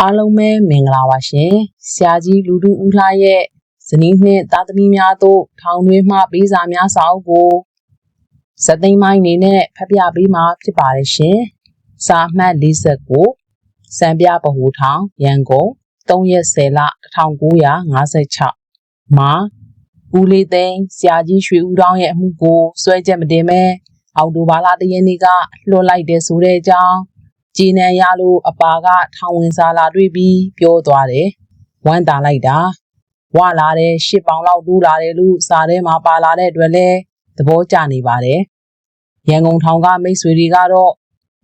အားလုံးပဲမင်္ဂလာပါရှင်ဆရာကြီးလူတူဦးလှရဲ့ဇနီးနှင့်သားသမီးများတို့ထောင်တွင်းမှပေးစာများစာအုပ်ကိုဇသိမ်းမိုင်းနေနဲ့ဖတ်ပြပေးမှာဖြစ်ပါတယ်ရှင်စာမှတ်49စံပြဗဟိုထောင်ရန်ကုန်3ရက်10လ1956မှာဦးလေးသိန်းဆရာကြီးရွှေဦးတောင်းရဲ့အမှုကိုစွဲချက်မတင်မဲအော်တိုဘာလတရက်နေ့ကလွှတ်လိုက်တယ်ဆိုတဲ့အကြောင်း ကြည်နံရလို့အပါကထောင်ဝင်စာလာတွေ့ပြီးပြောသွားတယ်။ဝမ်းသာလိုက်တာဝလာတဲ့ရှစ်ပေါင်လောက်တူးလာတယ်လို့စာထဲမှာပါလာတဲ့အတွက်လဲသဘောကျနေပါတယ်။ရန်ကုန်ထောင်ကမိတ်ဆွေတွေကတော့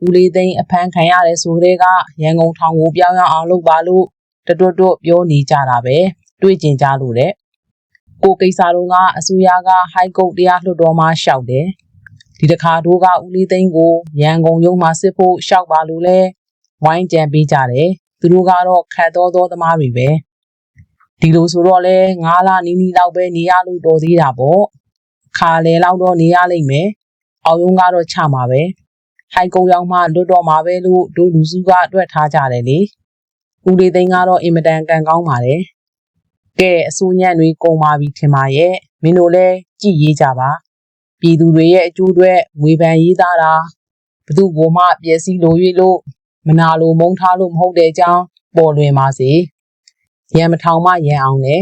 ဦးလေးသိန်းအဖမ်းခံရတယ်ဆိုတဲ့ကရန်ကုန်ထောင်ကိုပြောင်းရအောင်လုပ်ပါလို့တတွတ်တွတ်ပြောနေကြတာပဲတွေ့ကျင်ကြလို့တဲ့ကိုကိစ္စတော့ကအစိုးရကဟိုက်ကုတ်တရားလွှတ်တော်မှာရှောက်တယ် ဒီတစ်ခါတို့ကဦးလေးသိန်းကိုရန်ကုန်ရုံးမှာစစ်ဖို့ရှောက်ပါလို့လဲဝိုင်းကြံပေးကြတယ်သူတို့ကတော့ခတ်တော်တော်သမားတွေပဲဒီလိုဆိုတော့လဲငါးလနီးနီးလောက်ပဲနေရလို့တော်သေးတာပေါ့ခါလေလောက်တော့နေရလိမ့်မယ်အောက်ရုံးကတော့ချမှာပဲဟိုက်ကုတ်ရောက်မှလွတ်တော့မှာပဲလို့တို့လူစုကအတွက်ထားကြတယ်လေဦးလေးသိန်းကတော့အင်မတန်ကန်ကောင်းပါတယ်ကဲအစိုးညံ့တွေကုန်ပါပြီထင်ပါရဲ့မင်းတို့လဲကြည်ရေးကြပါ ပြည်သူတွေရဲ့အကျိုးအတွက်ဝေဖန်ရေးသားတာဘသူ့ဘုံမှပျက်စီးလို၍လို့မနာလိုမုန်းထားလို့မဟုတ်တဲ့အကြောင်းပေါ်လွင်ပါစေရံမထောင်မှရံအောင်လေ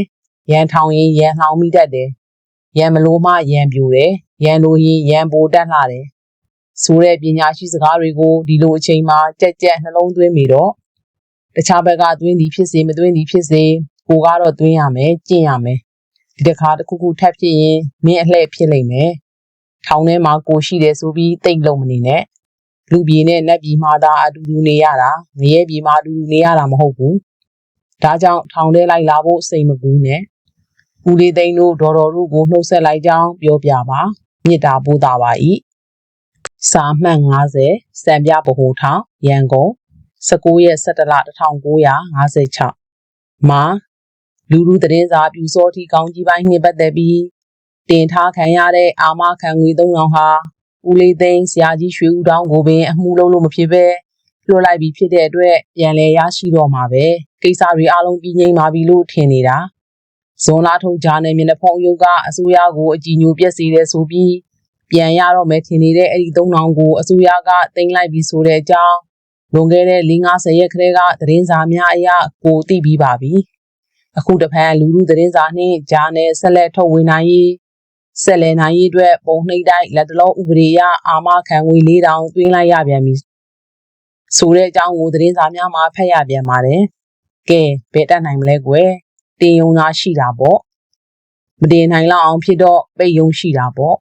ရံထောင်ရင်ရံလှောင်မိတတ်တယ်ရံမလိုမှရံပြူတယ်ရံလိုရင်ရံပိုတက်လှတယ်ဆိုတဲ့ပညာရှိစကားတွေကိုဒီလိုအချိန်မှာကြက်ကြက်နှလုံးသွင်းပြီးတော့တခြားဘက်ကသွင်းသည်ဖြစ်စေမသွင်းသည်ဖြစ်စေကိုကတော့သွင်းရမယ်ကျင့်ရမယ်ဒီတစ်ခါတစ်ခုခုထပ်ဖြစ်ရင်မင်းအလှည့်ဖြစ်လိမ့်မယ် ထောင်ထဲမှာကိုရှိတယ်ဆိုပြီးတိတ်လုံးမနေနဲ့လူပြေနဲ့နတ်ပြည်မှာသာအတူတူနေရတာငရဲပြည်မှာအတူတူနေရတာမဟုတ်ဘူးဒါကြောင့်ထောင်ထဲလိုက်လာဖို့စိတ်မကူးနဲ့ဦးလေးသိန်းတို့ဒေါ်တော်တို့ကိုနှုတ်ဆက်လိုက်ကြောင်းပြောပြပါမြစ်တာပို့တာပါဤစာမှတ်90စံပြဗဟိုထောင်ရန်ကုန်19ရက်17လ1956မှာလူလူသတင်းစာပြူစောတိကောင်းကြီးပိုင်းနှင့်ပတ်သက်ပြီး တင်ထားခံရတဲ့အာမခံငွေ3000ဟာဦးလေးသိန်းဆရာကြီးရွှေဦးတောင်းကိုပင်အမှုလုံးလို့မဖြစ်ပဲလွှတ်လိုက်ပြီးဖြစ်တဲ့အတွက်ပြန်လည်ရရှိတော့မှာပဲကိစ္စတွေအလုံးပြီးငြိမ်းပါပြီလို့ထင်နေတာဇွန်လထုတ်ဂျာနယ်မျက်နှာဖုံးရုပ်ကအစိုးရကိုအကြည်ညိုပြက်စေတဲ့ဆိုပြီးပြန်ရတော့မယ်ထင်နေတဲ့အဲ့ဒီ3000ကိုအစိုးရကတင်လိုက်ပြီးဆိုတဲ့အကြောင်းလွန်ခဲ့တဲ့4-50ရက်ခရဲကသတင်းစာများအရကိုသိပြီးပါပြီအခုတဖန်လူလူသတင်းစာနှင့်ဂျာနယ်ဆက်လက်ထုတ်ဝေနိုင်ရေး ဆက်လက်နိုင်ရေးအတွက်ပုံနှိပ်တိုက်လက်တလုံးဥပဒေအရအာမခံငွေ4000တွင်းလိုက်ရပြန်ပြီဆိုတဲ့အကြောင်းကိုသတင်းစာများမှာဖတ်ရပြန်ပါတယ်ကဲဘယ်တတ်နိုင်မလဲကွယ်တင်ယုံသားရှိတာပေါ့မတင်နိုင်လောက်အောင်ဖြစ်တော့ပိတ်ယုံရှိတာပေါ့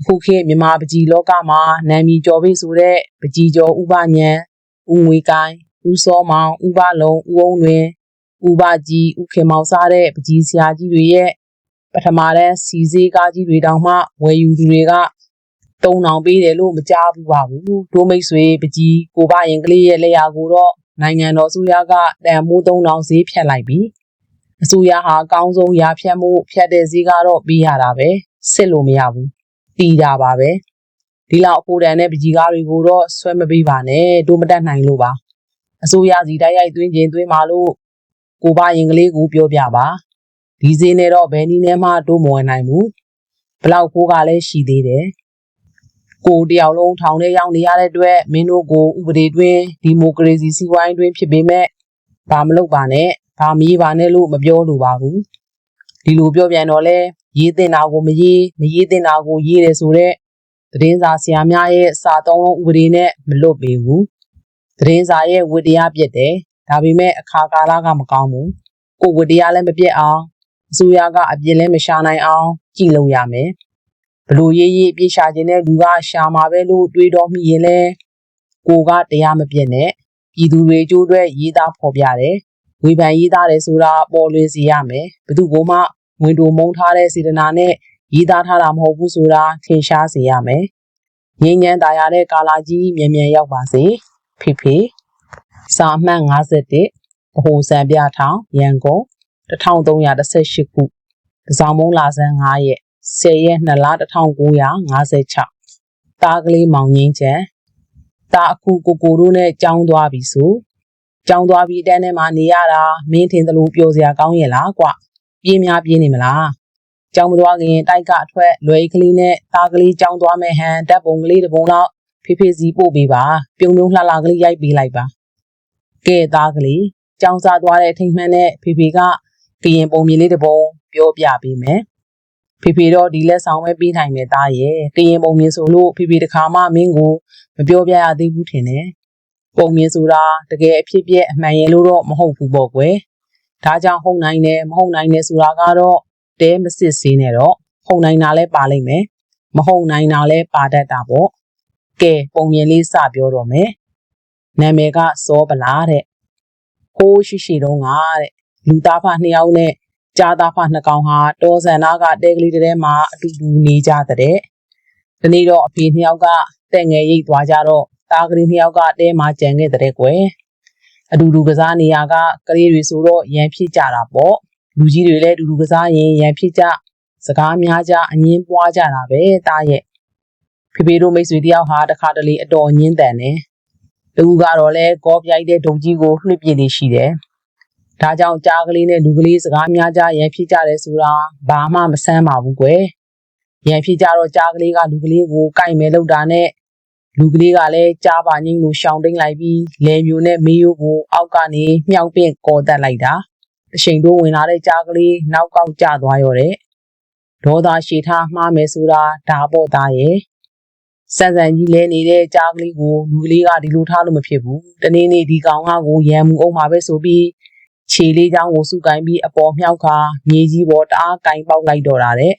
အခုခေတ်မြန်မာပကြီးလောကမှာနာမည်ကျော်ပြီဆိုတဲ့ပကြီးကျော်ဥပညံဦးငွေကိုင်းဦးစောမောင်ဦးဘလုံးဦးအောင်တွင်ဦးဘကြီးဦးခင်မောင်စားတဲ့ပကြီးဆရာကြီးတွေရဲ့ ပထမတန်းစီစေးကားကြီးတွေတောင်မှဝယ်ယူသူတွေက3000ပေးတယ်လို့မကြားဘူးပါဘူးဒိုးမိတ်ဆွေပကြီးကိုဘရင်ကလေးရဲ့လက်ရာကိုတော့နိုင်ငံတော်အစိုးရကတန်မိုး3000ဈေးဖြတ်လိုက်ပြီအစိုးရဟာအကောင်းဆုံးရာဖြတ်မှုဖြတ်တဲ့ဈေးကတော့ပေးရတာပဲစစ်လို့မရဘူးတီးတာပါပဲဒီလောက်အဖို့တန်တဲ့ပကြီးကားတွေကိုတော့ဆွဲမပေးပါနဲ့တို့မတတ်နိုင်လို့ပါအစိုးရစီတိုက်ရိုက်သွင်းခြင်းသွင်းပါလို့ကိုဘရင်ကလေးကိုပြောပြပါ ဒီဈေးနဲ့တော့ဘယ်နည်းနဲ့မှတို့မဝင်နိုင်ဘူးဘလောက်ဖိုးကလည်းရှိသေးတယ်ကိုတယောက်လုံးထောင်ထဲရောက်နေရတဲ့အတွက်မင်းတို့ကိုဥပဒေတွင်ဒီမိုကရေစီစီဝိုင်းတွင်ဖြစ်ပေမဲ့ဘာမလုပ်ပါနဲ့ဘာမရေးပါနဲ့လို့မပြောလိုပါဘူးဒီလိုပြောပြန်တော့လဲရေးတင်တာကိုမရေးမရေးတင်တာကိုရေးတယ်ဆိုတော့သတင်းစာဆရာများရဲ့စာသုံးလုံးဥပဒေနဲ့မလွတ်ပေဘူးသတင်းစာရဲ့ဝတ္တရားပြည့်တယ်ဒါပေမဲ့အခါကာလကမကောင်းဘူးကိုဝတ္တရားလည်းမပြည့်အောင် အစိုးရကအပြစ်လည်းမရှာနိုင်အောင်ကြည်လုံရမယ်ဘလို့ရေးရေးပြေရှာခြင်းတဲ့လူကရှာမှာပဲလို့တွေးတော်မိရင်လဲကိုကတရားမပြည့်နဲ့ပြည်သူတွေကြိုးအတွက်ရေးသားဖော်ပြတယ်ဝေဖန်ရေးသားတယ်ဆိုတာပေါ်လွင်စေရမယ်ဘသူကမှဝင်တိုမုံထားတဲ့စေတနာနဲ့ရေးသားထားတာမဟုတ်ဘူးဆိုတာထင်ရှားစေရမယ်ငြိမ်းချမ်းသာရတဲ့ကာလာကြီးမြန်မြန်ရောက်ပါစေဖေဖေစာအမှတ်51ဗဟိုစံပြထောင်ရန်ကုန် 1318ခုတစောင်းမုံလာဆန်း9ရက်10ရက်2လ1956တားကလေးမောင်ငင်းချံတာအခုကိုကိုတို့နဲ့ကြောင်းသွားပြီဆိုကြောင်းသွားပြီးတန်းထဲမှာနေရတာမင်းထင်သလိုပြောစရာကောင်းရဲ့လားကွပြင်းများပြင်းနေမလားကြောင်းမသွားခင်တိုက်ကအထွက်လွယ်ကလေးနဲ့သားကလေးကြောင်းသွားမဲ့ဟန်ဓာတ်ပုံကလေးတစ်ပုံလောက်ဖေဖေစီပို့ပေးပါပြုံပြုံလှလှကလေးရိုက်ပေးလိုက်ပါကဲသားကလေးကြောင်းစားသွားတဲ့ထိတ်မှန်နဲ့ဖေဖေက ကရင်ပုံမြင်လေးတစ်ပုံပြောပြပေးမယ်ဖေဖေတော့ဒီလက်ဆောင်ပဲပေးနိုင်မယ်သားရဲ့ကရင်ပုံမြင်ဆိုလို့ဖေဖေတခါမှမင်းကိုမပြောပြရသေးဘူးထင်တယ်ပုံမြင်ဆိုတာတကယ်အဖြစ်ပြက်အမှန်ရလို့တော့မဟုတ်ဘူးပေါ့ကွယ်ဒါကြောင့်ဟုတ်နိုင်တယ်မဟုတ်နိုင်တယ်ဆိုတာကတော့တဲမစစ်စေးနဲ့တော့ဟုတ်နိုင်တာလဲပါလိမ့်မယ်မဟုတ်နိုင်တာလဲပါတတ်တာပေါ့ကဲပုံမြင်လေးစပြောတော့မယ်နာမည်ကစောပလားတဲ့ဟိုးရှိရှိတုန်းကတဲ့ လူသားဖနှစ်ယောက်နဲ့ကြားသားဖနှစ်ကောင်ဟာတောဆန်နာကတဲကလေးတဲမှာအတူတူနေကြတဲ့ဒီနေ့တော့အဖေနှစ်ယောက်ကတဲ့ငယ်ရိတ်သွားကြတော့သားကလေးနှစ်ယောက်ကတဲမှာကြံခဲ့တဲ့ကွယ်အတူတူကစားနေရကကလေးတွေဆိုတော့ရန်ဖြစ်ကြတာပေါ့လူကြီးတွေလည်းအတူတူကစားရင်ရန်ဖြစ်ကြစကားများကြအငင်းပွားကြတာပဲတားရဲ့ဖေဖေတို့မိတ်ဆွေတယောက်ဟာတခါတလေအတော်ညင်းတန်တယ်တူကတော့လဲကော့ပြိုက်တဲ့ဒုံကြီးကိုနှိပ်ပြနေရှိတယ် ဒါကြောင့်ကြားကလေးနဲ့လူကလေးစကားများကြရန်ဖြစ်ကြတယ်ဆိုတာဘာမှမဆန်းပါဘူးကွယ်ရန်ဖြစ်ကြတော့ကြားကလေးကလူကလေးကိုကြိုက်မဲလောက်တာနဲ့လူကလေးကလည်းကြားပါငိမ့်လို့ရှောင်တိန်လိုက်ပြီးလဲမျိုးနဲ့မေးရိုးကိုအောက်ကနေမြောက်ပင့်ကော်တက်လိုက်တာအချိန်တိုးဝင်လာတဲ့ကြားကလေးနောက်ကောက်ကျသွားရောတဲ့ဒေါသရှည်ထားမှားမယ်ဆိုတာဒါပေါ့သားရဲ့စံစံကြီးလဲနေတဲ့ကြားကလေးကိုလူကလေးကဒီလိုထားလို့မဖြစ်ဘူးတနေ့နေ့ဒီကောင်ကကိုရံမှုအောင်မှာပဲဆိုပြီး ခြေလေးချောင်းကိုစုကင်ပြီးအပေါ်မြောက်ခါမြေကြီးပေါ်တအားကင်ပေါက်လိုက်တော့တာတဲ့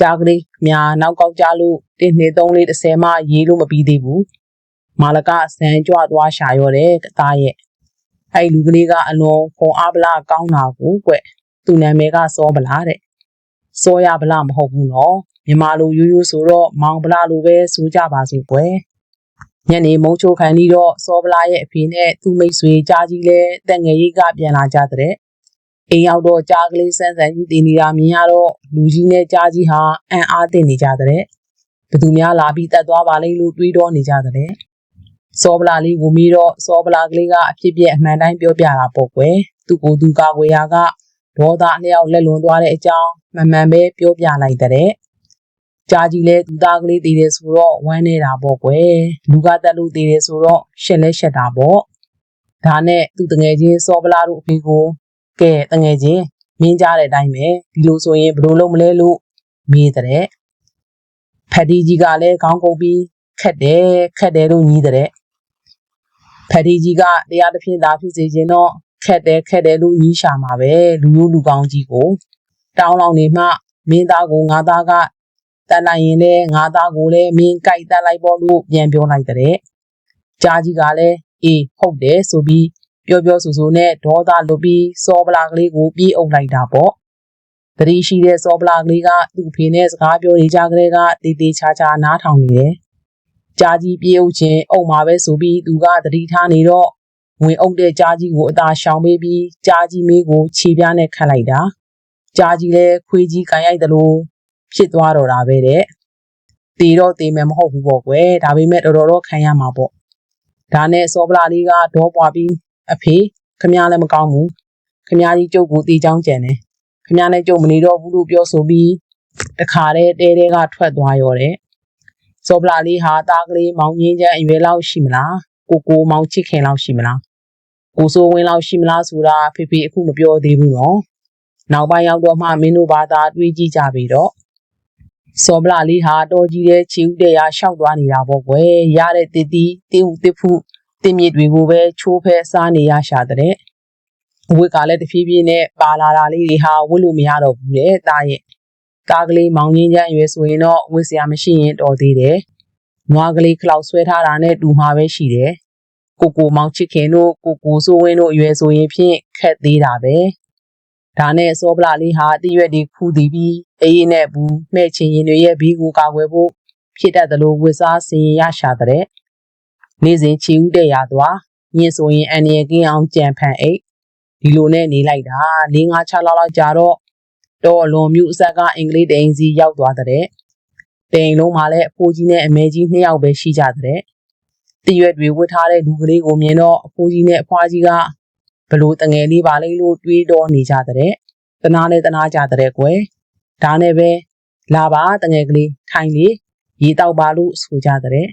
ကြားကလေးများနောက်ကောက်ကြလို့တစ်နှစ်သုံးလေး30မှရေးလို့မပြီးသေးဘူးမာလကဆန်ကြွသွားရှာရောတဲ့သားရဲ့အဲ့လူကလေးကအလွန်ခွန်အားပလားကောင်းတာကိုကွသူနာမည်ကစောပလားတဲ့စောရပလားမဟုတ်ဘူးနော်မြန်မာလိုရိုးရိုးဆိုတော့မောင်ပလားလိုပဲဆိုကြပါစို့ကွယ် ညနေမုံချိုခံပြီးတော့စောပလားရဲ့အဖေနဲ့သူ့မိတ်ဆွေကြားကြီးလဲတက်ငယ်ရိတ်ကပြန်လာကြတဲ့အိမ်ရောက်တော့ကြားကလေးဆန်းဆန်းကြီးတည်နေတာမြင်ရတော့လူကြီးနဲ့ကြားကြီးဟာအံ့အားသင့်နေကြတဲ့ဘသူများလာပြီးတက်သွားပါလိမ့်လို့တွေးတော့နေကြတဲ့စောပလာလေးကိုမီးတော့စောပလာကလေးကအဖြစ်ပြက်အမှန်တိုင်းပြောပြတာပေါ့ကွယ်သူကိုသူကာကွယ်ရာကဒေါသအလျောက်လက်လွန်သွားတဲ့အကြောင်းမှန်မှန်ပဲပြောပြလိုက်တဲ့ ကြာကြီးလဲသူသားကလေးတည်တယ်ဆိုတော့ဝမ်းနေတာပေါ့ကွယ်လူကတက်လို့တည်တယ်ဆိုတော့ရှက်လဲရှက်တာပေါ့ဒါနဲ့သူတငယ်ချင်းစောပလာတို့အဖေကိုကဲတငယ်ချင်းမင်းကြားတဲ့အတိုင်းပဲဒီလိုဆိုရင်ဘယ်လိုလုပ်မလဲလို့မေးတဲ့ဖက်ဒီကြီးကလည်းခေါင်းကုပ်ပြီးခက်တယ်ခက်တယ်လို့ညီးတဲ့ဖက်ဒီကြီးကတရားတစ်ဖြင့်သာဖြစ်စေခြင်းတော့ခက်တယ်ခက်တယ်လို့ညီးရှာမှာပဲလူမျိုးလူကောင်းကြီးကို တောင်းလောင်နေမှမင်းသားကိုငါသားက တက်လိုက်ရင်လည်းငါသားကိုလည်းမင်းကြိုက်တက်လိုက်ပေါ့လို့ပြန်ပြောလိုက်တဲ့ကြားကြီးကလည်းအေးဟုတ်တယ်ဆိုပြီးပြောပြောဆိုဆိုနဲ့ဒေါသလွတ်ပြီးစောပလာကလေးကိုပြေးအုပ်လိုက်တာပေါ့တတိရှိတဲ့စောပလာကလေးကသူ့ဖေနဲ့စကားပြောနေကြကလေးကတေးသေးချာချာနားထောင်နေတယ်ကြားကြီးပြေးအုပ်ခြင်းအုပ်မှာပဲဆိုပြီးသူကတတိထားနေတော့ဝင်အုပ်တဲ့ကြားကြီးကိုအသာရှောင်ပေးပြီးကြားကြီးမေးကိုခြေပြားနဲ့ခတ်လိုက်တာကြားကြီးလည်းခွေးကြီးကန်ရိုက်တယ်လို့ ဖြစ်သွားတော့တာပဲတဲ့။တေတော့တေမယ်မဟုတ်ဘူးပေါ့ကွယ်။ဒါပေမဲ့တော်တော်တော့ခံရမှာပေါ့။ဒါနဲ့စောပလာလေးကဒေါ်ပွားပြီးအဖေခမရလည်းမကောင်းဘူး။ခမရကြီးကျုပ်ကိုတေချောင်းကြံတယ်။ခမရနဲ့ကျုပ်မနေတော့ဘူးလို့ပြောဆိုပြီးတခါတည်းတဲတဲကထွက်သွားရောတဲ့။စောပလာလေးဟာတာကလေးမောင်ရင်းချမ်းအရွယ်လောက်ရှိမလား။ကိုကိုမောင်ချစ်ခင်လောက်ရှိမလား။ကိုစိုးဝင်းလောက်ရှိမလားဆိုတာဖေဖေအခုမပြောသေးဘူးနော်။နောက်ပိုင်းရောက်တော့မှမင်းတို့ဘာသာတွေးကြည့်ကြပြီတော့ စောပလာလေးဟာတော်ကြီးတဲ့ခြေဥတဲ့ရာရှောက်သွားနေတာပေါ့ကွယ်ရတဲ့တည်တည်တေးဥတစ်ဖူတင်မြစ်တွေကိုပဲချိုးဖဲစားနေရရှာတဲ့အဝတ်ကလည်းတဖြည်းဖြည်းနဲ့ပါလာတာလေးတွေဟာဝတ်လို့မရတော့ဘူးတဲ့တားရဲ့ကားကလေးမောင်ငင်းချမ်းရွယ်ဆိုရင်တော့ဝတ်စရာမရှိရင်တော်သေးတယ်နွားကလေးခလောက်ဆွဲထားတာနဲ့တူမှာပဲရှိတယ်ကိုကိုမောင်ချစ်ခင်တို့ကိုကိုစိုးဝင်းတို့အရွယ်ဆိုရင်ဖြင့်ခက်သေးတာပဲ ဒါနဲ့စောပလာလေးဟာတရွက်ဒီခူးတည်ပြီးအေးနဲ့ဘူးမှဲ့ချင်ရင်တွေရဲ့ဘီကိုကာကွယ်ဖို့ဖြစ်တတ်တယ်လို့ဝစ်စားစင်ရရှာတဲ့နေ့စဉ်ခြေဥတဲ့ရသွားညင်ဆိုရင်အန်ရကင်းအောင်ကြံဖန်အိတ်ဒီလိုနဲ့နေလိုက်တာ၄၅6လောက်လောက်ကြာတော့တော်လွန်မျိုးအဆက်ကအင်္ဂလိပ်တိန်စီရောက်သွားတဲ့တိန်လုံးမှာလည်းအဖိုးကြီးနဲ့အမေကြီးနှစ်ယောက်ပဲရှိကြတဲ့တရွက်တွေဝတ်ထားတဲ့လူကလေးကိုမြင်တော့အဖိုးကြီးနဲ့အဖွားကြီးက ဘလို့တငယ်လေးပါလိမ့်လို့တွေးတော့နေကြတဲ့တနာနဲ့တနာကြတဲ့ကွယ်ဒါနဲ့ပဲလာပါတငယ်ကလေးထိုင်လေရေတောက်ပါလို့ဆိုကြတဲ့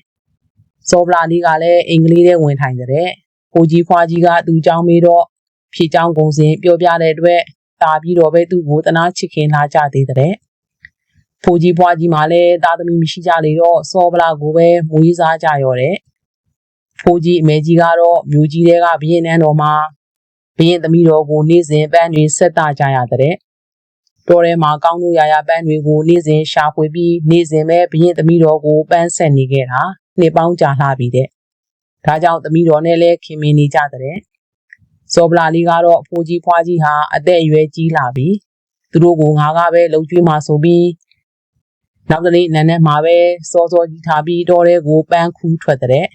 စောပလာလေးကလည်းအင်္ဂလိပ်ထဲဝင်ထိုင်တဲ့ဖိုးကြီးဖွားကြီးကသူ့เจ้าမေးတော့ဖြေเจ้าကုံစင်ပြောပြတဲ့အတွက်တာပြီးတော့ပဲသူ့ကိုတနာချစ်ခင်လာကြသေးတဲ့ဖိုးကြီးဖွားကြီးမှလည်းသားသမီးမရှိကြလေတော့စောပလာကိုပဲမွေးစားကြရောတဲ့ဖိုးကြီးအမေကြီးကတော့မြို့ကြီးတွေကဘရင်နန်းတော်မှာ ဘရင်သမီးတော်ကိုနေ့စဉ်ပန်းတွေဆက်တာကြရတဲ့တော်ထဲမှာကောင်းလို့ရရပန်းတွေကိုနေ့စဉ်ရှာဖွေပြီးနေ့စဉ်ပဲဘရင်သမီးတော်ကိုပန်းဆက်နေခဲ့တာနှစ်ပေါင်းကြာလှပြီတဲ့ဒါကြောင့်သမီးတော်နဲ့လည်းခင်မင်နေကြတဲ့စောပလာလေးကတော့အဖိုးကြီးဖွားကြီးဟာအသက်အရွယ်ကြီးလာပြီသူတို့ကိုငါကပဲလှုပ်ကြွေးမှဆိုပြီးနောက်တနေ့နန်းနဲ့မှာပဲစောစောကြီးထားပြီးတော်တဲ့ကိုပန်းခူးထွက်တဲ့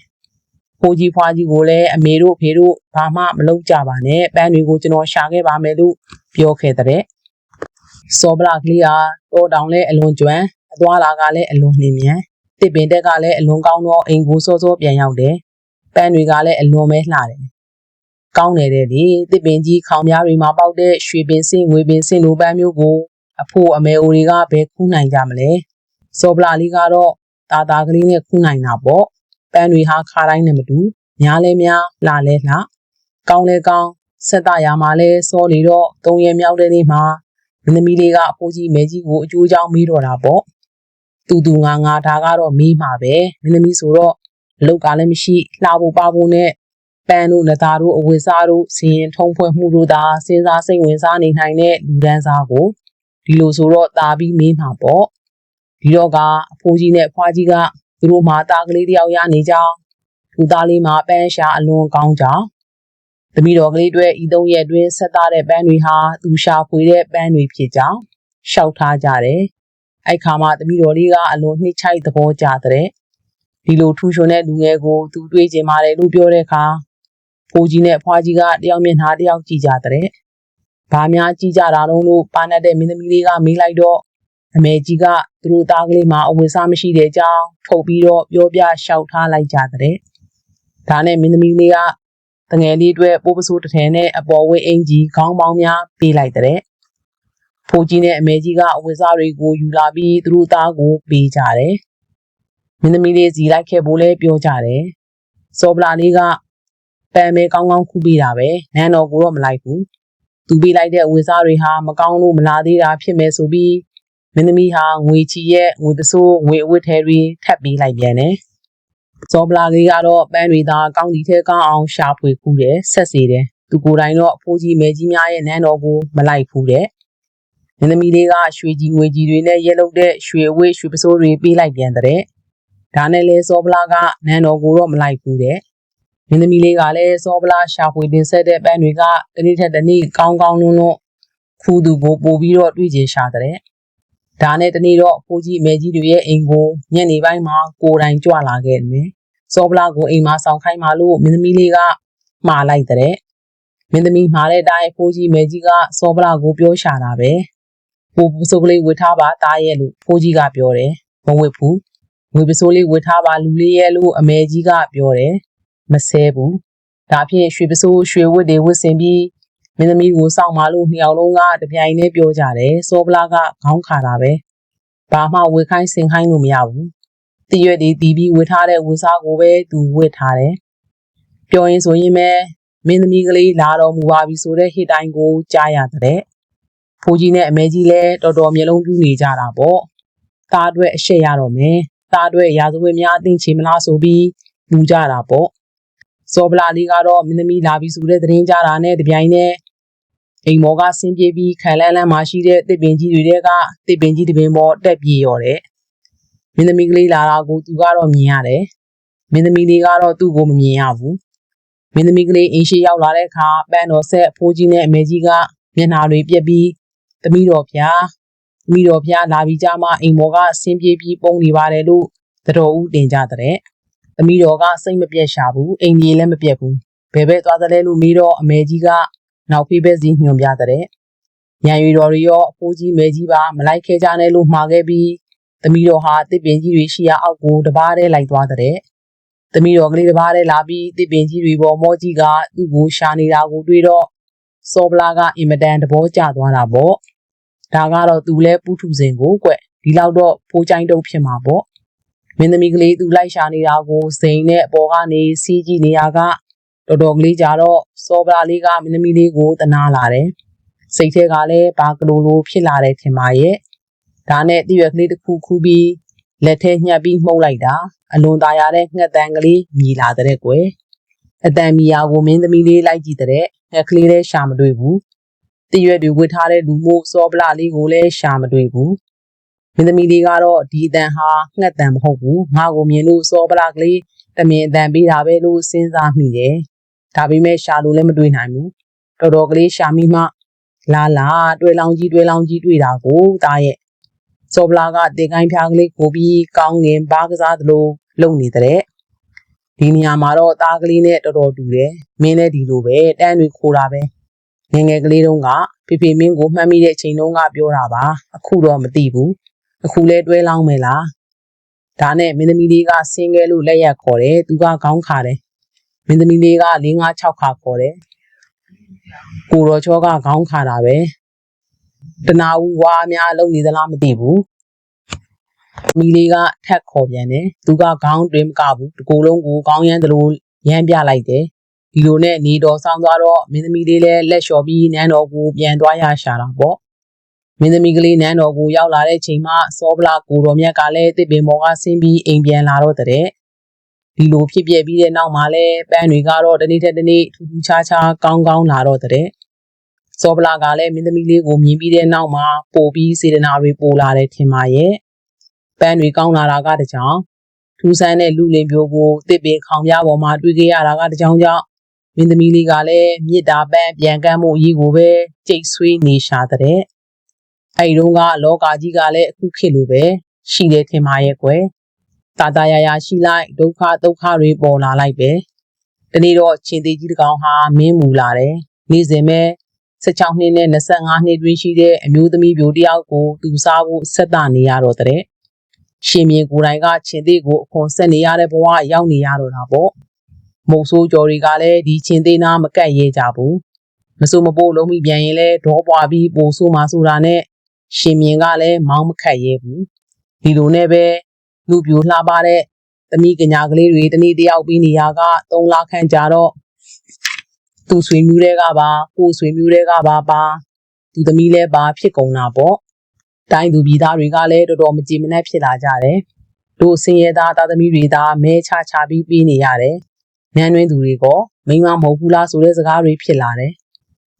ဖိုးကြီးဖွားကြီးကိုလည်းအမေတို့ဖေတို့ဘာမှမလုပ်ကြပါနဲ့ပန်းတွေကိုကျွန်တော်ရှာခဲ့ပါမယ်လို့ပြောခဲ့တဲ့စောပလာကလေးဟာတော်တောင်လဲအလွန်ကျွမ်းအသွားလာကလည်းအလွန်နှင်းမြန်တစ်ပင်တက်ကလည်းအလွန်ကောင်းတော့အိမ်ကိုစောစောပြန်ရောက်တယ်ပန်းတွေကလည်းအလွန်ပဲလှတယ်ကောင်းတယ်တဲ့လေတစ်ပင်ကြီးခေါင်များတွေမှာပေါက်တဲ့ရွှေပင်စင်ငွေပင်စင်လိုပန်းမျိုးကိုအဖိုးအမေအိုတွေကဘယ်ခူးနိုင်ကြမလဲစောပလာလေးကတော့တာတာကလေးနဲ့ခူးနိုင်တာပေါ့ ပန်းတွေဟာခါတိုင်းနဲ့မတူများလဲများလာလဲလှကောင်းလဲကောင်းဆက်တရာမှာလဲစောလေတော့သုံးရမြောက်တဲ့နေ့မှာမင်းသမီးလေးကအဖိုးကြီးမဲကြီးကိုအကျိုးကြောင့်မေးတော့တာပေါ့တူတူငါငါဒါကတော့မေးမှာပဲမင်းသမီးဆိုတော့အလုတ်ကလည်းမရှိလှဖို့ပါဖို့နဲ့ပန်းတို့နသားတို့အဝိစားတို့စီရင်ထုံးဖွဲ့မှုတို့သာစဉ်းစားစိတ်ဝင်စားနေနိုင်တဲ့လူဒန်းစားကိုဒီလိုဆိုတော့တာပြီးမေးမှာပေါ့ဒီတော့ကအဖိုးကြီးနဲ့အဖွားကြီးက သူတို့မှတာကလေးတယောက်ရနေကြသူသားလေးမှာပန်းရှာအလွန်ကောင်းကြောင်းသမီးတော်ကလေးတွေဤသုံးရက်တွင်ဆက်သားတဲ့ပန်းတွေဟာသူရှာဖွေတဲ့ပန်းတွေဖြစ်ကြောင်းရှောက်ထားကြတယ်အဲ့ခါမှာသမီးတော်လေးကအလွန်နှိမ့်ချိုက်သဘောကျတဲ့ဒီလိုထူးချွန်တဲ့လူငယ်ကိုသူတွေးကျင်ပါတယ်လို့ပြောတဲ့အခါဖိုးကြီးနဲ့ဖွားကြီးကတယောက်မျက်နှာတယောက်ကြည့်ကြတဲ့ဘာများကြည့်ကြတာတော့လို့ပါနဲ့တဲ့မင်းသမီးလေးကမေးလိုက်တော့ အမေကြီးကသူတို့သားကလေးမှာအဝတ်စားမရှိတဲ့အကြောင်းထုတ်ပြီးတော့ပြောပြလျှောက်ထားလိုက်ကြတဲ့ဒါနဲ့မင်းသမီးလေးကတငယ်လေးအတွက်ပိုးပစိုးတစ်ထည်နဲ့အပေါ်ဝင်းအင်ကြီးခေါင်းပေါင်းများပေးလိုက်တဲ့ဖိုးကြီးနဲ့အမေကြီးကအဝတ်စားတွေကိုယူလာပြီးသူတို့သားကိုပေးကြတယ်မင်းသမီးလေးစီလိုက်ခဲ့ဖို့လဲပြောကြတယ်စောပလာလေးကပန်မဲကောင်းကောင်းခုပေးတာပဲနန်းတော်ကိုတော့မလိုက်ဘူးသူပေးလိုက်တဲ့အဝတ်စားတွေဟာမကောင်းလို့မလာသေးတာဖြစ်မယ်ဆိုပြီး မင်းသမီးဟာငွေချီရဲ့ငွေပစိုးငွေအဝတ်ထဲတွေထပ်ပေးလိုက်ပြန်တယ်စောပလာလေးကတော့ပန်းတွေသာကောင်းဒီထဲကောင်းအောင်ရှာဖွေခုတယ်ဆက်စီတယ်သူကိုယ်တိုင်တော့အဖိုးကြီးမဲကြီးများရဲ့နန်းတော်ကိုမလိုက်ဘူးတဲ့မင်းသမီးလေးကရွှေကြီးငွေကြီးတွေနဲ့ရဲလုတ်တဲ့ရွှေအဝတ်ရွှေပစိုးတွေပေးလိုက်ပြန်တဲ့ဒါနဲ့လဲစောပလာကနန်းတော်ကိုတော့မလိုက်ဘူးတဲ့မင်းသမီးလေးကလည်းစောပလာရှာဖွေတင်ဆက်တဲ့ပန်းတွေကတနေ့ထက်တနေ့ကောင်းကောင်းနုံနုံခူးသူကိုပို့ပြီးတော့တွေ့ချင်ရှာတဲ့ ဒါနဲ့တနေ့တော့ဖိုးကြီးမဲကြီးတွေရဲ့အိမ်ကိုညနေပိုင်းမှာကိုယ်တိုင်ကြွလာခဲ့တယ်။စောပလာကိုအိမ်မှာဆောင်ခိုင်းမှလို့မင်းသမီးလေးကမှားလိုက်တဲ့မင်းသမီးမှားတဲ့အတိုင်းဖိုးကြီးမဲကြီးကစောပလာကိုပြောရှာတာပဲ။ပိုပစိုးကလေးဝတ်ထားပါတားရဲ့လို့ဖိုးကြီးကပြောတယ်။မဝတ်ဘူး။ငွေပစိုးလေးဝတ်ထားပါလူလေးရဲ့လို့အမေကြီးကပြောတယ်။မဆဲဘူး။ဒါဖြင့်ရွှေပစိုးရွှေဝတ်တွေဝတ်ဆင်ပြီး မင်းသမီးကိုစောင့်ပါလို့နှစ်ယောက်လုံးကတပြိုင်တည်းပြောကြတယ်စောပလာကခေါင်းခါတာပဲဘာမှဝေခိုင်းစင်ခိုင်းလို့မရဘူးတရွက်တွေတီးပြီးဝေထားတဲ့ဝေစားကိုပဲသူဝေထားတယ်ပြောရင်ဆိုရင်ပဲမင်းသမီးကလေးလာတော်မူပါပြီဆိုတဲ့ဟစ်တိုင်းကိုကြားရတဲ့ဖိုးကြီးနဲ့အမေကြီးလည်းတော်တော်မျိုးလုံးပြူနေကြတာပေါ့သားအတွက်အရှက်ရတော့မယ်သားအတွက်ရာဇဝတ်များအသိချေမလားဆိုပြီးလူကြတာပေါ့စောပလာလေးကတော့မင်းသမီးလာပြီဆိုတဲ့သတင်းကြတာနဲ့တပြိုင်နက် အိမ်မော်ကဆင်းပြေးပြီးခံလန်းလန်းမှာရှိတဲ့တစ်ပင်ကြီးတွေကတစ်ပင်ကြီးတစ်ပင်ပေါ်တက်ပြေးရော်တဲ့မင်းသမီးကလေးလာတာကိုသူကတော့မြင်ရတယ်မင်းသမီးလေးကတော့သူ့ကိုမမြင်ရဘူးမင်းသမီးကလေးအင်းရှိရောက်လာတဲ့အခါပန်းတော်ဆက်ဖိုးကြီးနဲ့အမေကြီးကမျက်နှာတွေပြက်ပြီးသမီးတော်ဖျားသမီးတော်ဖျားလာပြီးကြမှာအိမ်မော်ကဆင်းပြေးပြီးပုံနေပါတယ်လို့တတော်ဦးတင်ကြတဲ့သမီးတော်ကစိတ်မပြတ်ရှာဘူးအိမ်ကြီးလည်းမပြတ်ဘူးဘယ်ဘက်သွားသလဲလို့မေးတော့အမေကြီးက နောက်ဖေးဘက်စီညွန်ပြတဲ့ရန်ရွေတော်တွေရောအဖိုးကြီးမဲကြီးပါမလိုက်ခဲကြနဲ့လို့မှာခဲ့ပြီးသမီးတော်ဟာတစ်ပင်ကြီးတွေရှိရာအောက်ကိုတပားတည်းလိုက်သွားတဲ့သမီးတော်ကလေးတစ်ပါးတည်းလာပြီးတစ်ပင်ကြီးတွေပေါ်မောကြီးကသူ့ကိုရှာနေတာကိုတွေ့တော့စောပလာကအင်မတန်သဘောကျသွားတာပေါ့ဒါကတော့သူလဲပူထုစဉ်ကိုကွဒီလောက်တော့ဖိုးချိုင်းတုပ်ဖြစ်မှာပေါ့မင်းသမီးကလေးသူလိုက်ရှာနေတာကိုစိန်နဲ့အပေါ်ကနေစီးကြည့်နေရက တော်တော်ကလေးကြတော့စောပလာလေးကမင်းသမီးလေးကိုတနာလာတယ်။စိတ်ထဲကလည်းဘာကလိုလိုဖြစ်လာတယ်ထင်ပါရဲ့။ဒါနဲ့တိရွက်ကလေးတစ်ခုခုပြီးလက်ထဲညှပ်ပြီးမှုတ်လိုက်တာအလွန်သာရတဲ့ငှက်တန်းကလေးမြည်လာတဲ့ကွယ်။အတန်မီယာကိုမင်းသမီးလေးလိုက်ကြည့်တဲ့ငှက်ကလေးလည်းရှာမတွေ့ဘူး။တိရွက်တွေဝှထားတဲ့လူမို့စောပလာလေးကိုလည်းရှာမတွေ့ဘူး။မင်းသမီးလေးကတော့ဒီအတန်ဟာငှက်တန်မဟုတ်ဘူး။ငါကိုမြင်လို့စောပလာကလေးတမင်အတန်ပေးတာပဲလို့စဉ်းစားမိတယ်။ ဒါပေမဲ့ရှာလို့လည်းမတွေ့နိုင်ဘူးတော်တော်ကလေးရှာမိမှလာလာတွဲလောင်ကြီးတွဲလောင်ကြီးတွေ့တာကိုတားရဲ့စောပလာကတေကိုင်းဖျားကလေးကိုပြီးကောင်းငင်ဘာကစားသလိုလုံနေတဲ့ဒီနေရာမှာတော့သားကလေးနဲ့တော်တော်တူတယ်မင်းလည်းဒီလိုပဲတန်းတွေခိုးတာပဲငယ်ငယ်ကလေးတုန်းကဖေဖေမင်းကိုမှတ်မိတဲ့အချိန်တုန်းကပြောတာပါအခုတော့မသိဘူးအခုလဲတွဲလောင်းမယ်လားဒါနဲ့မင်းသမီးလေးကဆင်းခဲလို့လက်ရက်ခေါ်တယ်သူကခေါင်းခါတယ် မင်းသမီးလေးက၄၅6ခါခေါ်တယ်ကိုတော်ချောကခေါင်းခါတာပဲတနာဦးဝါအများလုံးနေသလားမသိဘူးမီလေးကထက်ခေါ်ပြန်တယ်သူကခေါင်းတွင်မကဘူးတကူလုံးကိုခေါင်းရမ်းသလိုရမ်းပြလိုက်တယ်ဒီလိုနဲ့နေတော်ဆောင်သွားတော့မင်းသမီးလေးလည်းလက်လျှော်ပြီးနန်းတော်ကိုပြန်သွားရရှာတာပေါ့မင်းသမီးကလေးနန်းတော်ကိုရောက်လာတဲ့ချိန်မှာစောဗလာကိုတော်မြတ်ကလည်းတစ်ပင်ပေါ်ကဆင်းပြီးအိမ်ပြန်လာတော့တဲ့ ဒီလိုဖြစ်ပြပြီးတဲ့နောက်မှာလည်းပန်းတွေကတော့တနေ့ထက်တနေ့ထူးထူးခြားခြားကောင်းကောင်းလာတော့တဲ့စောဗလာကလည်းမင်းသမီးလေးကိုမြင်ပြီးတဲ့နောက်မှာပို့ပြီးစေတနာတွေပို့လာတယ်ထင်ပါရဲ့ပန်းတွေကောင်းလာတာကတကြောင်ထူးဆန်းတဲ့လူလင်ပြိုကိုတစ်ပင်ခေါင်ပြားပေါ်မှာတွေ့ခဲ့ရတာကတကြောင်ကြောင့်မင်းသမီးလေးကလည်းမြစ်တာပန်းပြန်ကမ်းမှုအရေးကိုပဲကြိတ်ဆွေးနေရှာတဲ့အဲ့ဒီတော့ကလောကကြီးကလည်းအခုခေတ်လိုပဲရှိတယ်ထင်ပါရဲ့ကွယ် တာတာယာယာရှိလိုက်ဒုက္ခဒုက္ခတွေပေါ်လာလိုက်ပဲတနေ့တော့ချင်းသေးကြီးတစ်ကောင်ဟာမင်းမူလာတယ်နေ့စဉ်ပဲ16နှစ်နဲ့25နှစ်တွင်ရှိတဲ့အမျိုးသမီးပြိုတယောက်ကိုသူစားဖို့ဆက်တာနေရတော့တဲ့ရှင်မြင်းကိုယ်တိုင်ကချင်းသေးကိုအခွန်ဆက်နေရတဲ့ဘဝရောက်နေရတော့တာပေါ့မုံဆိုးကြော်တွေကလည်းဒီချင်းသေးနာမကတ်ရဲကြဘူးမဆိုးမပို့လုံးမိပြန်ရင်လည်းဒေါပွားပြီးပိုဆိုးမှဆိုတာနဲ့ရှင်မြင်းကလည်းမောင်းမခတ်ရဲဘူးဒီလိုနဲ့ပဲ လူပြိုလှပတဲ့သမီးကညာကလေးတွေတနေ့တယောက်ပြီးနေရက3လခန့်ကြာတော့သူဆွေမျိုးတွေကပါကိုဆွေမျိုးတွေကပါပါသူသမီးလည်းပါဖြစ်ကုန်တာပေါ့တိုင်းသူပြည်သားတွေကလည်းတော်တော်မကြည်မနှက်ဖြစ်လာကြတယ်တို့ဆင်းရဲသားသားသမီးတွေသာမဲချချပြီးပြီးနေရတယ်နန်းတွင်းသူတွေကမိန်းမမဟုတ်ဘူးလားဆိုတဲ့စကားတွေဖြစ်လာတယ်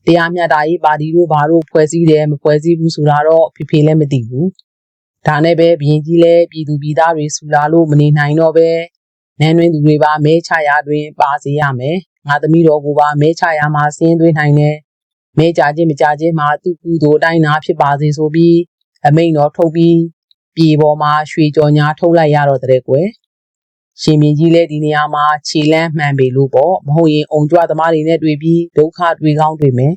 တရားမျှတရေးပါတီတို့ဘာတို့ဖွဲ့စည်းတယ်မဖွဲ့စည်းဘူးဆိုတာတော့ဖေဖေလည်းမသိဘူး ဒါနဲ့ပဲဘရင်ကြီးလည်းပြည်သူပြည်သားတွေဆူလာလို့မနေနိုင်တော့ပဲနန်းတွင်သူတွေပါမဲချရာတွင်ပါစေရမယ်ငါသမီးတော်ကိုပါမဲချရာမှာဆင်းသွင်းနိုင်တယ်မဲကြခြင်းမကြခြင်းမှာသူ့ကူတို့အတိုင်းနာဖြစ်ပါစေဆိုပြီးအမိန်တော်ထုတ်ပြီးပြေပေါ်မှာရွှေကြော်ညာထုတ်လိုက်ရတော့တဲ့ကွယ်ရှင်မင်းကြီးလည်းဒီနေရာမှာခြေလန်းမှန်ပေလို့ပေါ့မဟုတ်ရင်အုံကြွသမားတွေနဲ့တွေ့ပြီးဒုက္ခတွေ့ကောင်းတွေ့မယ်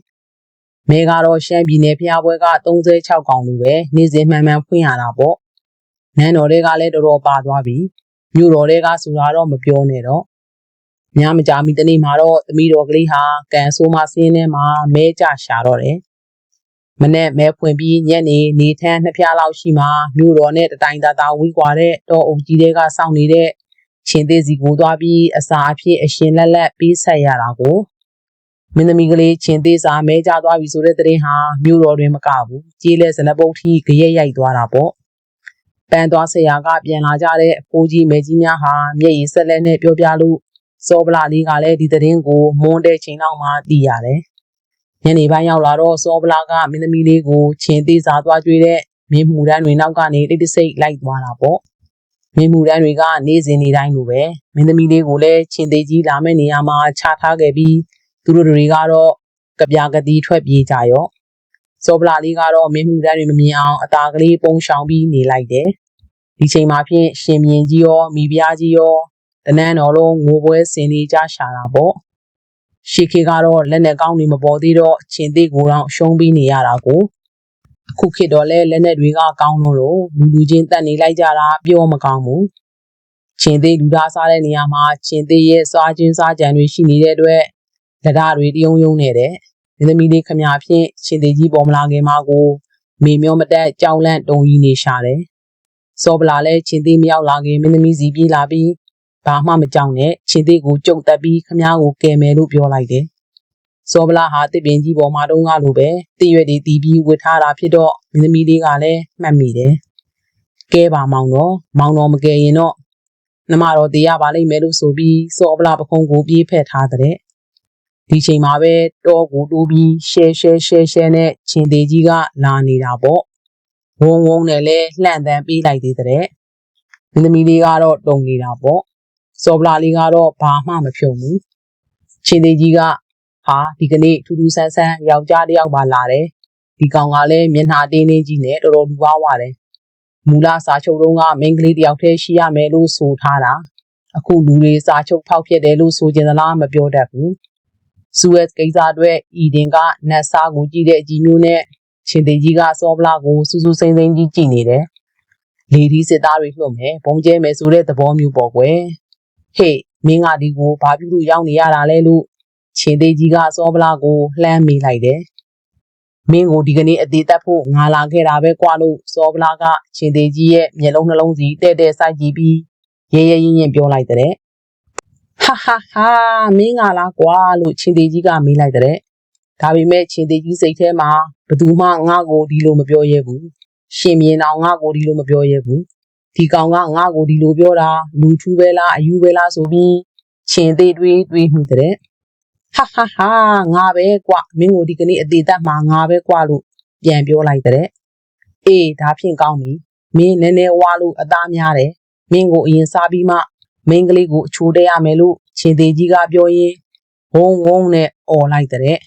မဲကတော့ရှမ်းပြည်နယ်ဖျားပွဲက36កောင်လူပဲနေ့စဉ်မှန်မှန်ဖွင့်ရတာပေါ့နန်းတော်တွေကလည်းတော်တော်ပါသွားပြီမြို့တော်တွေကဆိုတာတော့မပြောနဲ့တော့ညမကြမီတနေ့မှာတော့သမီးတော်ကလေးဟာကန်ဆိုးမဆင်းထဲမှာမဲကြရှာတော့တယ်မနဲ့မဲဖွင့်ပြီးညနေနေထန်းနှစ်ဖျားလောက်ရှိမှမြို့တော်နဲ့တတိုင်တာတာဝီးကွာတဲ့တော်အုပ်ကြီးတွေကစောင့်နေတဲ့ရှင်သေးစီကိုသွားပြီးအစာအဖြစ်အရှင်လက်လက်ပေးဆက်ရတာကို မင်းသမီးကလေးချင်းသေးစာမဲကြသွားပြီဆိုတဲ့တဲ့ရင်ဟာမြို့တော်တွင်မကဘူးကြီးလဲဇနပုတ်ထီကြရက်ရိုက်သွားတာပေါ့ပန်းသွားဆရာကပြန်လာကြတဲ့အဖိုးကြီးမဲကြီးများဟာမျက်ရည်ဆက်လက်နဲ့ပြောပြလို့စောပလာလေးကလည်းဒီတဲ့ရင်ကိုမွန်းတဲ့ချိန်လောက်မှသိရတယ်ညနေပိုင်းရောက်လာတော့စောပလာကမင်းသမီးလေးကိုချင်းသေးစာသွားကြွေးတဲ့မင်းမှုတန်းတွေနောက်ကနေတိတ်တဆိတ်လိုက်သွားတာပေါ့မင်းမှုတန်းတွေက နေ့စဉ်နေ့တိုင်းလိုပဲမင်းသမီးလေးကိုလည်းချင်းသေးကြီးလာမယ့်နေရာမှာခြားထားခဲ့ပြီး သူတို့တွေကတော့ကြပြကတိထွက်ပြေးကြရော့စောပလာလေးကတော့မင်းမှုတန်းတွေမမြင်အောင်အตาကလေးပုံရှောင်ပြီးနေလိုက်တယ်ဒီချိန်မှာဖြင့်ရှင်မြင်းကြီးရောမိဖုရားကြီးရောတနန်းတော်လုံးငိုပွဲဆင်နေကြရှာတာပေါ့ရှေခေကတော့လက်နဲ့ကောင်းနေမပေါ်သေးတော့ချင်းသေးကိုတော့ရှုံးပြီးနေရတာကိုခုခေတ်တော့လဲလက်နဲ့တွေကကောင်းလို့လူလူချင်းတက်နေလိုက်ကြတာပြောမကောင်းဘူးချင်းသေးလူသားစားတဲ့နေရာမှာချင်းသေးရဲ့စားခြင်းစားကြံတွေရှိနေတဲ့အတွက် လက်ဓာတွေတယုံယုံနေတဲ့မင်းသမီးလေးခမညာဖြင့်ချင်းသေးကြီးပေါ်မလာခင်မှာကိုမေမျောမတက်ကြောင်လန့်တုံကြီးနေရှာတယ်စောပလာလည်းချင်းသေးမရောက်လာခင်မင်းသမီးစီပြေးလာပြီးဘာမှမကြောက်နဲ့ချင်းသေးကိုကြုံတက်ပြီးခမညာကိုကယ်မယ်လို့ပြောလိုက်တယ်စောပလာဟာတစ်ပင်ကြီးပေါ်မှာတုံးကားလိုပဲတည့်ရွက်တွေတီးပြီးဝတ်ထားတာဖြစ်တော့မင်းသမီးလေးကလည်းမှတ်မိတယ်ကဲပါမောင်တော့မောင်တော်မကယ်ရင်တော့နှမတော်တရားပါလိမ့်မယ်လို့ဆိုပြီးစောပလာပခုံးကိုပြေးဖက်ထားတဲ့ ဒီချိန်မှာပဲတောကိုတိုးပြီးရှဲရှဲရှဲရှဲနဲ့ချင်းသေးကြီးကလာနေတာပေါ့ဝုံဝုံနဲ့လဲလှန့်တန်းပေးလိုက်သေးတဲ့မင်းသမီးလေးကတော့တုံနေတာပေါ့စောပလာလေးကတော့ဘာမှမဖြုံဘူးချင်းသေးကြီးကဟာဒီကနေ့ထူးထူးဆန်းဆန်းယောက်ျားတစ်ယောက်ပါလာတယ်ဒီကောင်ကလည်းမျက်နှာတင်းတင်းကြီးနဲ့တော်တော်လူပါဝတယ်မူလစာချုပ်တုန်းကမိန်းကလေးတစ်ယောက်တည်းရှိရမယ်လို့ဆိုထားတာအခုလူတွေစာချုပ်ဖောက်ဖြစ်တယ်လို့ဆိုကြသလားမပြောတတ်ဘူး စူအက်ကိစ္စအတွက်ဤတင်ကနတ်စားကိုကြည့်တဲ့အကြီးမျိုးနဲ့ရှင်သေးကြီးကစောပလာကိုစူးစူးစိမ့်စိမ့်ကြီးကြည့်နေတယ်လေဒီစစ်သားတွေလွှတ်မယ်ဘုံကျဲမယ်ဆိုတဲ့သဘောမျိုးပေါ့ကွယ်ဟေ့မင်းကဒီကိုဘာပြုလို့ရောက်နေရတာလဲလို့ရှင်သေးကြီးကစောပလာကိုလှမ်းမိလိုက်တယ်မင်းကိုဒီကနေ့အသေးသက်ဖို့ငါလာခဲ့တာပဲကွာလို့စောပလာကရှင်သေးကြီးရဲ့မျက်လုံးနှလုံးစီတဲ့တဲ့စိုက်ကြည့်ပြီးရဲရဲရင်းရင်ပြောလိုက်တဲ့ ဟာဟာဟာမင်းကလားကွာလို့ရှင်သေးကြီးကမေးလိုက်တဲ့ဒါပေမဲ့ရှင်သေးကြီးစိတ်ထဲမှာဘယ်သူမှငါ့ကိုဒီလိုမပြောရဲဘူးရှင်မြင်အောင်ငါ့ကိုဒီလိုမပြောရဲဘူးဒီကောင်ကငါ့ကိုဒီလိုပြောတာလူထူးပဲလားအယူပဲလားဆိုပြီးရှင်သေးတွေးတွေးမှုတဲ့ဟာဟာဟာငါပဲကွမင်းကိုဒီကနေ့အသေးသက်မှာငါပဲကွလို့ပြန်ပြောလိုက်တဲ့အေးဒါဖြင့်ကောင်းပြီမင်းနည်းနည်းဝါလို့အသားများတယ်မင်းကိုအရင်စားပြီးမှ မင်းကလေးကိုအချိုးတက်ရမယ်လို့ရှင်သေးကြီးကပြောရင်ဝုံဝုံနဲ့អော်လိုက်တဲ့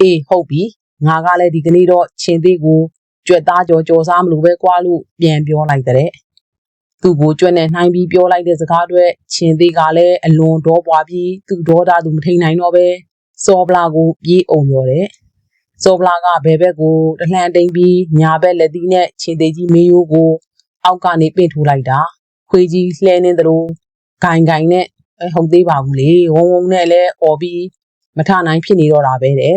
အေးဟုတ်ပြီငါကလည်းဒီကနေ့တော့ရှင်သေးကိုကြွက်သားကြော်ကြော်စားမလို့ပဲကွာလို့ပြန်ပြောလိုက်တဲ့သူ့ကိုကြွက်နဲ့နှိုင်းပြီးပြောလိုက်တဲ့စကားတွေရှင်သေးကလည်းအလွန်ဒေါပွားပြီးသူ့ဒေါတာသူမထိန်နိုင်တော့ပဲစောပလာကိုပြေးအောင်ရောတယ်စောပလာကဘယ်ဘက်ကိုတလှန်တိန်ပြီးညာဘက်လက်သီးနဲ့ရှင်သေးကြီးမေးရိုးကိုအောက်ကနေပင့်ထူလိုက်တာ ခွေးကြီးလှဲနေသလိုဂိုင်ဂိုင်နဲ့အဲဟုတ်သေးပါဘူးလေဝုံဝုံနဲ့လဲអော်ပြီးမထနိုင်ဖြစ်နေတော့တာပဲတဲ့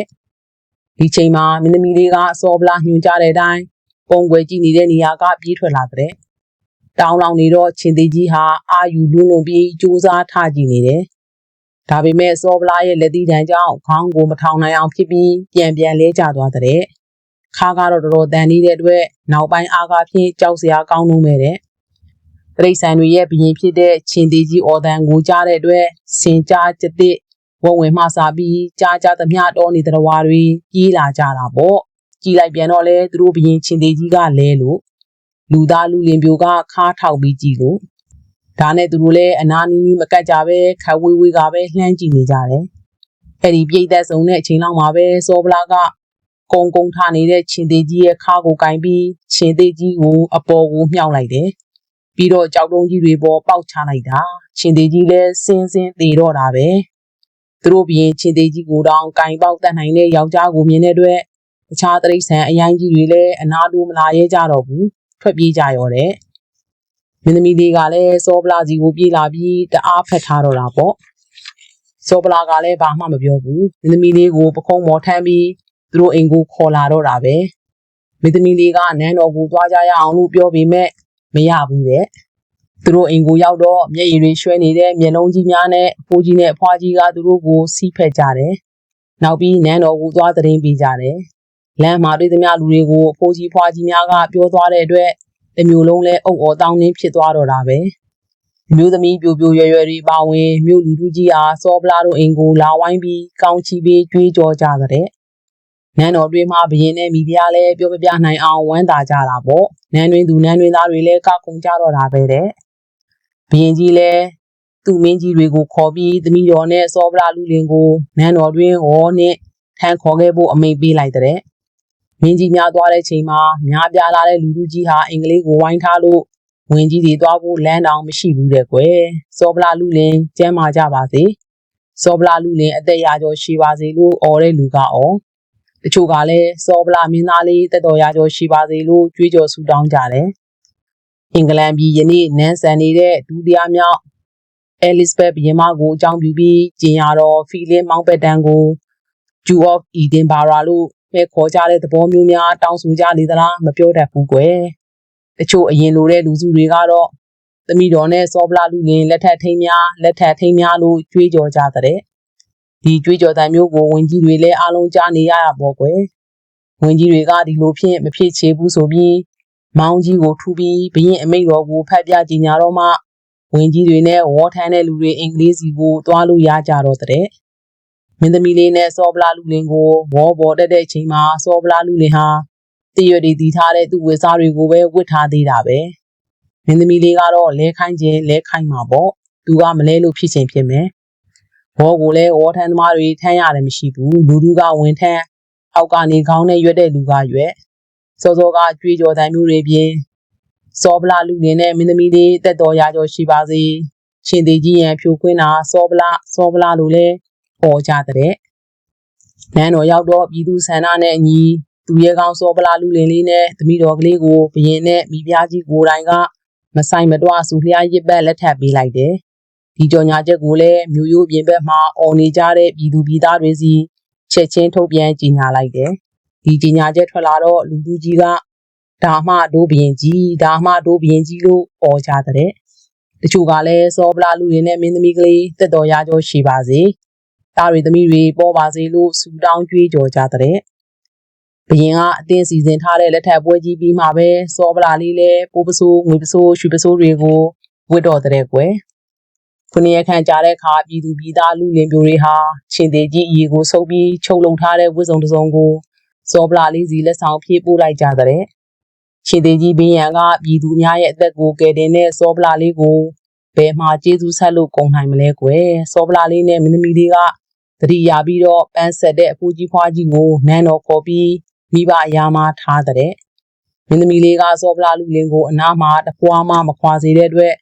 ဒီချိန်မှာမင်းသမီးလေးကစောပလာညွှန်ကြတဲ့အတိုင်းပုံွယ်ကြည့်နေတဲ့နေရာကပြေးထွက်လာတဲ့တောင်းလောင်နေတော့ချင်းသေးကြီးဟာအာယူလွန်းလွန်ပြီးစူးစားထကြည့်နေတယ်ဒါပေမဲ့စောပလာရဲ့လက်သီးတန်းကြောင့်ခေါင်းကိုမထောင်နိုင်အောင်ဖြစ်ပြီးပြန်ပြန်လဲကျသွားတဲ့ခါကတော့တော်တော်တန်နေတဲ့အတွက်နောက်ပိုင်းအားကားဖြင့်ကြောက်စရာကောင်းလို့မဲ့တဲ့ တရိတ်ဆန်တွေရဲ့ဘရင်ဖြစ်တဲ့ချင်းသေးကြီးအော်တန်ကိုကြားတဲ့အတွက်စင်ကြားကျတဲ့ဝဝင်မှစာပြီးကြားကြားသမျှတော်နေတဲ့ဝါတွေကြီးလာကြတာပေါ့ကြည်လိုက်ပြန်တော့လဲသူတို့ဘရင်ချင်းသေးကြီးကလဲလို့လူသားလူလင်ပြိုကခါထောက်ပြီးကြည်လို့ဒါနဲ့သူတို့လည်းအနာနီးနီးမကတ်ကြပဲခက်ဝေးဝေးကပဲလှမ်းကြည့်နေကြတယ်အဲ့ဒီပြိတ်သက်ဆုံးတဲ့အချိန်လောက်မှာပဲစောပလာကကုံကုံထနေတဲ့ချင်းသေးကြီးရဲ့ခါကိုကင်ပြီးချင်းသေးကြီးကိုအပေါ်ကိုမြှောက်လိုက်တယ် ပြီးတော့ကြောက်တုံးကြီးတွေပေါ်ပေါက်ချလိုက်တာချင်းသေးကြီးလည်းစင်းစင်းသေးတော့တာပဲသူတို့ပြီးရင်ချင်းသေးကြီးကိုတောင်ကင်ပေါက်တတ်နိုင်တဲ့ယောက်ျားကိုမြင်တဲ့အတွက်တခြားတရိษံအရင်ကြီးတွေလည်းအနာတိုးမလာရဲကြတော့ဘူးထွက်ပြေးကြရောတဲ့မင်းသမီးလေးကလည်းစောပလာစီကိုပြေးလာပြီးတအားဖက်ထားတော့တာပေါ့စောပလာကလည်းဘာမှမပြောဘူးမင်းသမီးလေးကိုပခုံးမော်ထမ်းပြီးသူတို့အိမ်ကိုခေါ်လာတော့တာပဲမင်းသမီးလေးကနန်းတော်ကိုသွားကြရအောင်လို့ပြောပေမဲ့ မရဘူးတဲ့သူတို့အိမ်ကိုရောက်တော့မျက်ရည်တွေရွှဲနေတဲ့မျက်လုံးကြီးများနဲ့အဖိုးကြီးနဲ့အဖွားကြီးကသူတို့ကိုစီးဖက်ကြတယ်နောက်ပြီးနန်းတော်ကိုသွားသတင်းပေးကြတယ်လမ်းမှာတွေ့သမျှလူတွေကိုအဖိုးကြီးဖွားကြီးများကပြောသွားတဲ့အတွက်တမျိုးလုံးလဲအုပ်အော်တောင်းနှင်းဖြစ်သွားတော့တာပဲမျိုးသမီးပြိုပြိုရွယ်ရွယ်တွေပါဝင်မြို့လူလူကြီးအားစောပလာတို့အိမ်ကိုလာဝိုင်းပြီးကောင်းချီပေးကြွေးကြော်ကြတဲ့ နန်းတော်တွေမှာဘရင်နဲ့မိဖုရားလည်းပြောပြပြနိုင်အောင်ဝမ်းသာကြတာပေါ့နန်းတွင်သူနန်းတွင်သားတွေလည်းကခုန်ကြတော့တာပဲတဲ့ဘရင်ကြီးလည်းသူ့မင်းကြီးတွေကိုခေါ်ပြီးသမီးတော်နဲ့စောပလာလူလင်ကိုနန်းတော်တွင်ဟောနဲ့ထမ်းခေါ်ခဲ့ဖို့အမိန့်ပေးလိုက်တဲ့မင်းကြီးများသွားတဲ့ချိန်မှာများပြားလာတဲ့လူလူကြီးဟာအင်္ဂလိပ်ကိုဝိုင်းထားလို့ဝင်ကြီးတွေသွားဖို့လမ်းတောင်မရှိဘူးတဲ့ကွယ်စောပလာလူလင်ကျမ်းမာကြပါစေစောပလာလူလင်အသက်ရာကျော်ရှိပါစေလို့អော်တဲ့လူကဩ တချို့ကလည်းစောပလာမင်းသားလေးတက်တော်ရာကျော်ရှိပါစေလို့ကြွေးကြော်ဆူတောင်းကြတယ်အင်္ဂလန်ပြည်ယနေ့နန်းဆန်နေတဲ့ဒုတိယမြောက်အဲလစ်ဘတ်ဘုရင်မကိုအကြောင်းပြုပြီးကျင်ရတော်ဖီလင်းမောင်ပက်တန်ကို Jew of Edinburgh လို့ပဲခေါ်ကြတဲ့သဘောမျိုးများတောင်းဆိုကြလေသလားမပြောတတ်ဘူးကွယ်တချို့အရင်လိုတဲ့လူစုတွေကတော့သမီးတော်နဲ့စောဗလာလူလင်လက်ထက်ထိန်များလက်ထက်ထိန်များလို့ကြွေးကြော်ကြတဲ့ ဒီကြွေးကြော်တဲ့မျိုးကိုဝင်ကြီးတွေလည်းအားလုံးကြားနေရတာပေါ့ကွယ်ဝင်ကြီးတွေကဒီလိုဖြင့်မဖြစ်ချေဘူးဆိုပြီးမောင်ကြီးကိုထူပြီးဘရင်အမိတ်တော်ကိုဖတ်ပြကြညာတော့မှဝင်ကြီးတွေနဲ့ဝေါ်ထမ်းတဲ့လူတွေအင်္ဂလိပ်စီကိုသွားလို့ရကြတော့တဲ့မင်းသမီးလေးနဲ့စောဗလာလူလင်ကိုဝေါ်ပေါ်တက်တဲ့အချိန်မှာစောဗလာလူလင်ဟာတရွတ်တွေတီးထားတဲ့သူ့ဝေစားတွေကိုပဲဝတ်ထားသေးတာပဲမင်းသမီးလေးကတော့လဲခိုင်းခြင်းလဲခိုင်းမှာပေါ့သူကမလဲလို့ဖြစ်ချင်းဖြစ်မယ် ဝေါ်ကိုလည်းဝေါ်ထမ်းသမားတွေထမ်းရတယ်မရှိဘူးလူသူကဝင်ထမ်းအောက်ကနေခေါင်းနဲ့ရွက်တဲ့လူကရွက်စောစောကကြွေးကြော်တမ်းမျိုးတွေပြင်စောဗလာလူလင်နဲ့မင်းသမီးလေးတက်တော်ရာကျော်ရှိပါစေရှင်သေးကြီးရန်ဖြိုခွင်းတာစောဗလာစောဗလာလို့လဲဟောကြတဲ့နန်းတော်ရောက်တော့ပြည်သူဆန္ဒနဲ့အညီသူရဲကောင်းစောဗလာလူလင်လေးနဲ့သမီးတော်ကလေးကိုဘရင်နဲ့မိဖုရားကြီးကိုယ်တိုင်ကမဆိုင်မတွဆူလျားရစ်ပတ်လက်ထပ်ပေးလိုက်တယ် ဒီကြော်ညာချက်ကိုလည်းမြို့ရိုးပြင်ဘက်မှာអော်နေကြတဲ့ပြည်သူပြည်သားတွေစီချက်ချင်းထုတ်ပြန်ကြေညာလိုက်တယ်ဒီကြေညာချက်ထွက်လာတော့လူသူကြီးကဒါမှဒိုးဘရင်ကြီးဒါမှဒိုးဘရင်ကြီးလို့អော်ကြတဲ့တချို့ကလည်းစောဗလာလူတွေနဲ့မင်းသမီးကလေးတက်တော်ရကြောရှိပါစေသားတွေသမီးတွေပေါ်ပါစေလို့ဆူတောင်းကြွေးကြော်ကြတဲ့ဘရင်ကအတင်းစီစဉ်ထားတဲ့လက်ထပ်ပွဲကြီးပြီးမှပဲစောဗလာလေးလဲပိုးပစိုးငွေပစိုးရွှေပစိုးတွေကိုဝတ်တော်တဲ့ကွယ် ခုနှစ်ရက်ခန့်ကြာတဲ့အခါပြည်သူပြည်သားလူလင်ပြိုတွေဟာရှင်သေးကြီးအီကိုဆုပ်ပြီးချုပ်လုံထားတဲ့ဝတ်စုံတစ်စုံကိုစောဗလာလေးစီလက်ဆောင်ဖြည့်ပို့လိုက်ကြတဲ့ရှင်သေးကြီးဘင်းရန်ကပြည်သူများရဲ့အသက်ကိုကယ်တင်တဲ့စောဗလာလေးကိုဘယ်မှာကျေးဇူးဆက်လို့ကုန်နိုင်မလဲကွယ်စောဗလာလေးနဲ့မင်းသမီးလေးကတတိယပြီးတော့ပန်းဆက်တဲ့အဖိုးကြီးဖွားကြီးကိုနန်းတော်ခေါ်ပြီးမိဘအရာမှာထားတဲ့မင်းသမီးလေးကစောဗလာလူလင်ကိုအနားမှာတပွားမှမခွာစေတဲ့အတွက်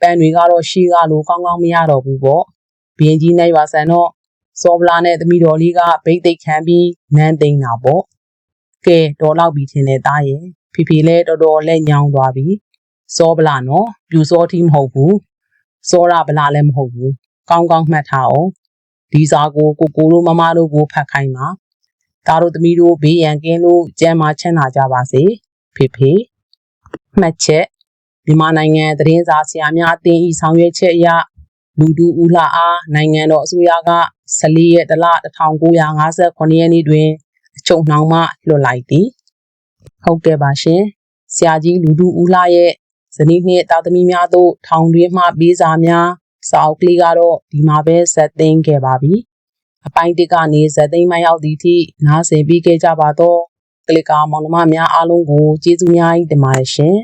ပန်းတွေကတော့ရှေးကလိုကောင်းကောင်းမရတော့ဘူးပေါ့ဘင်းကြီးနိုင်ပါဆန်တော့စောဗလာနဲ့သမီးတော်လေးကဗိတ်သိက်ခံပြီးနန်းသိမ်းတာပေါ့ကဲတော်လောက်ပြီထင်တဲ့သားရဲ့ဖေဖေလဲတော်တော်လက်ညောင်းသွားပြီစောဗလာနော်ပြူစောထီးမဟုတ်ဘူးစောရဗလာလည်းမဟုတ်ဘူးကောင်းကောင်းမှတ်ထားအောင်ဒီစာကိုကိုကိုတို့မမတို့ကိုဖတ်ခိုင်းပါဒါတို့သမီးတို့ဘေးရန်ကင်းလို့ကြမ်းမာချမ်းသာကြပါစေဖေဖေမှတ်ချက် မြန်မာနိုင်ငံသတင်းစာဆရာများအသင်းဤဆောင်ရွက်ချက်အရလူတူဦးလှအားနိုင်ငံတော်အစိုးရက14ရက်တလ1958ရက်နေ့တွင်အချုပ်နှောင်မှလွှတ်လိုက်သည်ဟုတ်ကဲ့ပါရှင်ဆရာကြီးလူတူဦးလှရဲ့ဇနီးနှင့်တာသမီများတို့ထောင်တွင်းမှပေးစာများစာအုပ်ကလေးကတော့ဒီမှာပဲဇက်သိမ်းခဲ့ပါပြီအပိုင်းတစ်ကနေဇက်သိမ်းမရောက်သည့်အထိနားဆင်ပြီးခဲ့ကြပါတော့ကလစ်ကာမောင်နှမများအားလုံးကိုကျေးဇူးများတင်ပါတယ်ရှင်